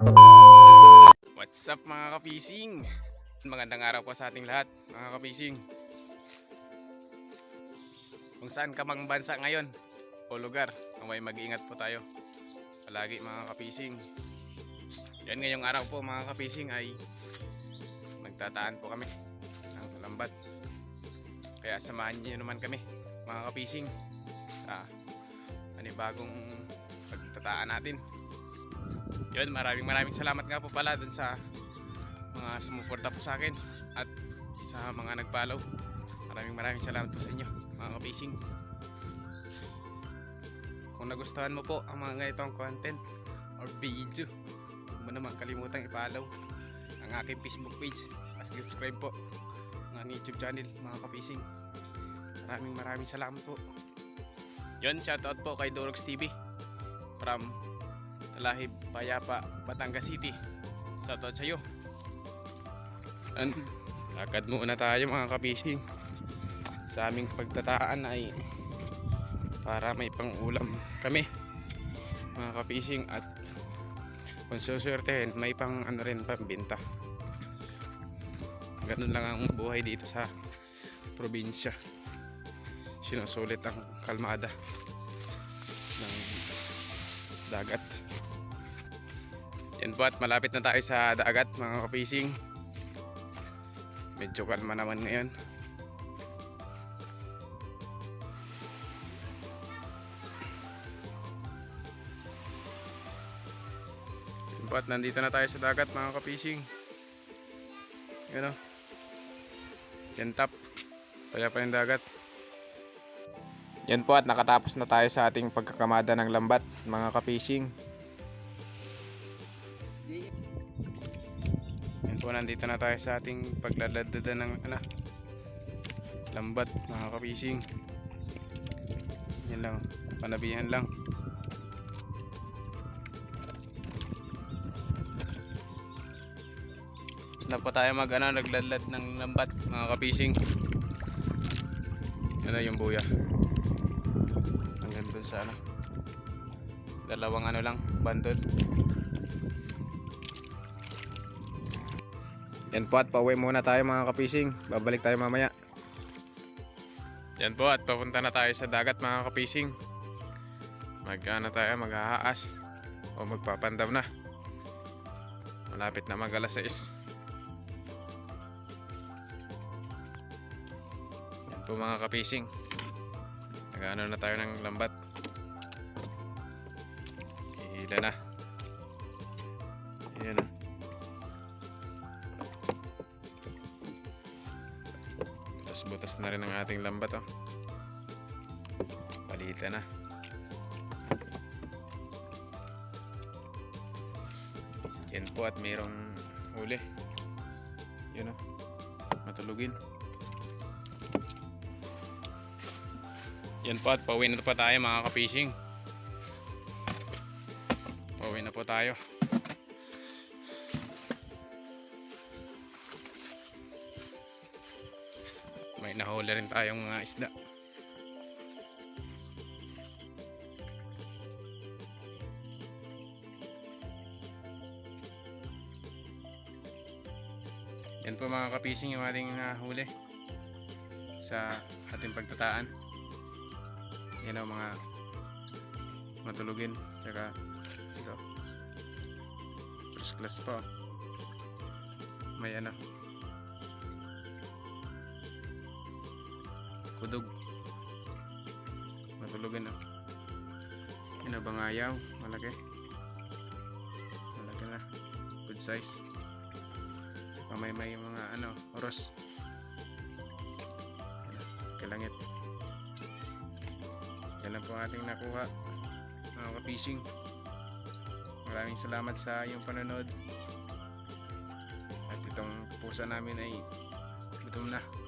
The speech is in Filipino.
What's up mga kapising? Magandang araw po sa ating lahat mga kapising. Kung saan ka mang bansa ngayon o lugar, may mag-iingat po tayo. Palagi mga kapising. Yan ngayong araw po mga kapising ay magtataan po kami ng lambat. Kaya samahan niyo naman kami mga kapising sa panibagong pagtataan natin. Yun, maraming maraming salamat nga po pala dun sa mga sumuporta po sa akin at sa mga nag-follow. Maraming maraming salamat po sa inyo, mga kapising. Kung nagustuhan mo po ang mga ganitong content or video, huwag mo naman kalimutang i-follow ang aking Facebook page at subscribe po aking YouTube channel, mga kapising. Maraming maraming salamat po. Yun, shoutout po kay Dorox TV from Talahib, Payapa, Batangas City. Shoutout sa iyo. And lakad muna tayo mga kapising. Sa aming pagtataan ay para may pang-ulam kami mga kapising at kung suswertehin may pang ano rin pambinta. Ganun lang ang buhay dito sa probinsya. Sinusulit ang kalmada ng dagat. Yan po at malapit na tayo sa dagat mga kapising. Medyo kalma naman ngayon. Yan po at nandito na tayo sa dagat mga kapising. Yan o. Yan tap. Kaya pa yung dagat. Yan po at nakatapos na tayo sa ating pagkakamada ng lambat mga kapising. Po, nandito na tayo sa ating paglaladada ng ano, lambat mga kapising. Yan lang, panabihan lang. Na po tayo mag ano, naglalad ng lambat mga kapising. Na yung buya. Hanggang dun sa ano. Dalawang ano lang, bundle. Yan po at pauwi muna tayo mga kapising. Babalik tayo mamaya. Yan po at papunta na tayo sa dagat mga kapising. Mag ano tayo, maghahaas. O magpapandaw na. Malapit na mag alas 6. Yan po mga kapising. Nag-ano na tayo ng lambat. Hihila na. Yan na. Butas-butas na rin ang ating lambat oh. Palita na. Yan po at mayroong huli. Yun oh. Matulugin. Yan po at pauwi na pa tayo mga kapishing. Pauwi na po tayo. May nahuli rin tayong mga isda. Yan po mga kapising yung ating nahuli sa ating pagtataan. Yan ang mga matulugin. Tsaka ito. First class pa. May ano. Kudog. Matulugan na. Yan ang bangayaw. Malaki. Malaki na. Good size. Saka may mga ano, oros. Kalangit. Yan lang po ating nakuha. Mga ka-fishing. Maraming salamat sa iyong panonood. At itong pusa namin ay gutom na.